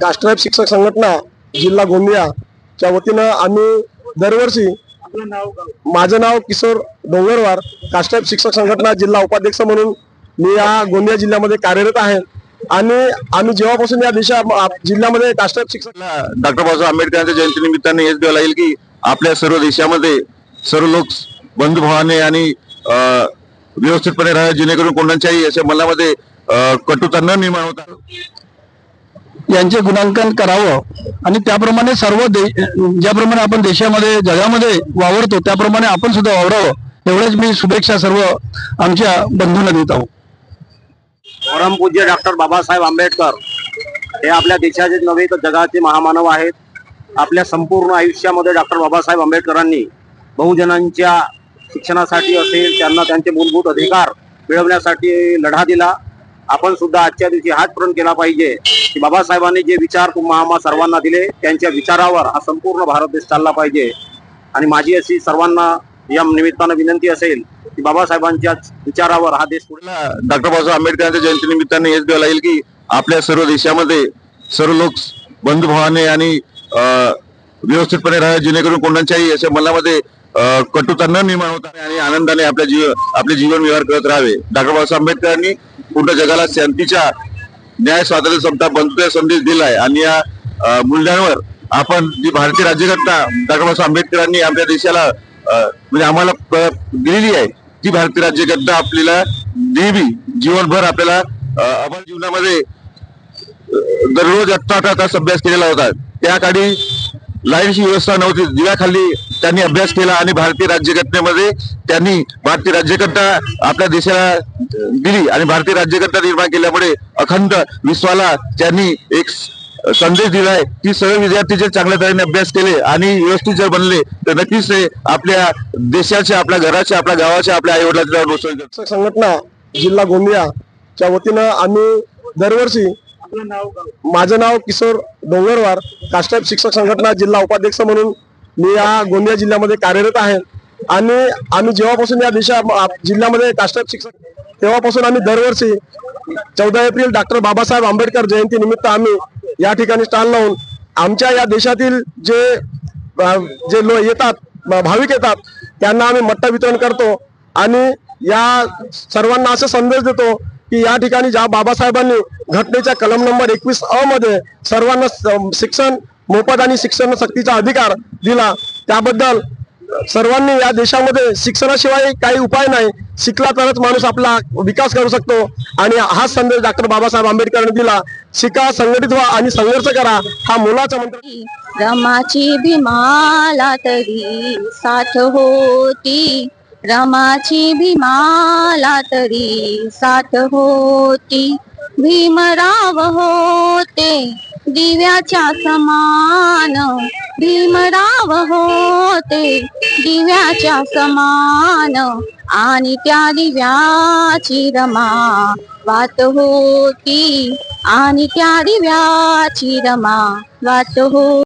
कास्ट्राईब शिक्षक संघटना जिल्हा गोंदियाच्या वतीनं आम्ही दरवर्षी माझं नाव किशोर डोंगरवार कास्ट्राईब शिक्षक संघटना जिल्हा उपाध्यक्ष म्हणून मी या गोंदिया जिल्ह्यामध्ये कार्यरत आहे. आणि आम्ही जेव्हापासून या देशा जिल्ह्यामध्ये कास्ट्राईब शिक्षक डॉक्टर बाबासाहेब आंबेडकरांच्या जयंती निमित्ताने हेच द्यावं लागेल की आपल्या सर्व देशामध्ये सर्व लोक बंधुभावाने आणि व्यवस्थितपणे राहा जेणेकरून कोणाच्याही अशा मनामध्ये कटुता न निर्माण होता. यांचे गुणांकन करावं. आणि त्याप्रमाणे सर्व दे ज्याप्रमाणे आपण देशामध्ये जगामध्ये वावरतो त्याप्रमाणे आपण सुद्धा वावरावं. एवढेच मी शुभेच्छा सर्व आमच्या बंधूंना देत आहोत. परमपूज्य डॉक्टर बाबासाहेब आंबेडकर हे आपल्या देशाचे नव्हे तर जगाचे महामानव आहेत. आपल्या संपूर्ण आयुष्यामध्ये डॉक्टर बाबासाहेब आंबेडकरांनी बहुजनांच्या शिक्षणासाठी असेल त्यांना त्यांचे मूलभूत अधिकार मिळवण्यासाठी लढा दिला. आपण सुद्धा आजच्या दिवशी हाच प्रण केला पाहिजे. की बाबासाहेबांनी जे विचार तुम्हा आम्हा सर्वांना दिले त्यांच्या विचारावर हा संपूर्ण भारत देश चालला पाहिजे. आणि माझी अशी सर्वांना या निमित्तानं विनंती असेल की बाबासाहेबांच्या विचारावर हा देश पुढे डॉक्टर बाबासाहेब आंबेडकरांच्या जयंती निमित्ताने हेच द्यावं लागेल की आपल्या सर्व देशामध्ये सर्व लोक बंधुभावाने आणि अं, व्यवस्थितपणे राहा जेणेकरून कोणाच्याही अशा मनामध्ये कटुता न निर्माण होता आणि आनंदाने आपल्या जीव आपले जीवन व्यवहार करत राहावे. डॉक्टर बाबासाहेब आंबेडकरांनी पूर्ण जगाला शांतीच्या न्याय स्वातंत्र्य समता बंधुत्व संदेश दिलाय आणि या मूल्यांवर आपण जी भारतीय राज्यघटना डॉक्टर बाबासाहेब आंबेडकरांनी आपल्या देशाला अं, म्हणजे आम्हाला दिलेली आहे ती भारतीय राज्यघटना आपल्याला नेहमी जीवनभर आपल्याला आपण जीवनामध्ये दररोज अठरा अठरा तास अभ्यास केलेला होता. त्या काळी लाईनची व्यवस्था नव्हती. दिव्याखाली त्यांनी अभ्यास केला आणि भारतीय राज्यघटनेमध्ये त्यांनी भारतीय राज्यघटना आपल्या देशाला दिली आणि भारतीय राज्यघटना निर्माण केल्यामुळे अखंड विश्वाला त्यांनी एक संदेश दिलाय की सर्व विद्यार्थी जर चांगल्या तऱ्हेने अभ्यास केले आणि व्यवस्थित जर बनले तर नक्कीच ते आपल्या देशाच्या आपल्या घराच्या आपल्या गावाच्या आपल्या आई वडिलांच्या गोष्टी शिक्षक संघटना जिल्हा गोंदियाच्या वतीनं आम्ही दरवर्षी माझं नाव किशोर डोंगरवार कास्टाईब शिक्षक संघटना जिल्हा उपाध्यक्ष म्हणून मी या गोंदिया जिल्ह्यामध्ये कार्यरत आहे. आणि आम्ही जेव्हापासून या देशा जिल्ह्यामध्ये कास्टाईब शिक्षक तेव्हापासून आम्ही दरवर्षी चौदा एप्रिल डॉक्टर बाबासाहेब आंबेडकर जयंती निमित्त आम्ही या ठिकाणी स्टॉल लावून आमच्या या देशातील जे जे लो येतात भाविक येतात त्यांना आम्ही मट्टा वितरण करतो आणि या सर्वांना असा संदेश देतो की या ठिकाणी ज्या बाबासाहेबांनी घटनेच्या कलम नंबर एकवीस अ मध्ये सर्वांना शिक्षण मोफत आणि शिक्षण सक्तीचा अधिकार दिला. त्याबद्दल सर्वांनी या देशामध्ये शिक्षणाशिवाय काही उपाय नाही. शिकला तरच माणूस आपला विकास करू शकतो. आणि हा संदेश डॉक्टर बाबासाहेब आंबेडकरांनी दिला. शिका संघटित व्हा आणि संघर्ष करा हा मुलाचा मंत्र. रमाची भीमाला तरी साथ होती. रमाची भीमाला तरी साथ होती. भीमराव होते दिव्याच्या समान. भीमराव होते दिव्याच्या समान. आणि त्या दिव्याची रमा वात होती. आणि त्या दिव्याची रमा वात हो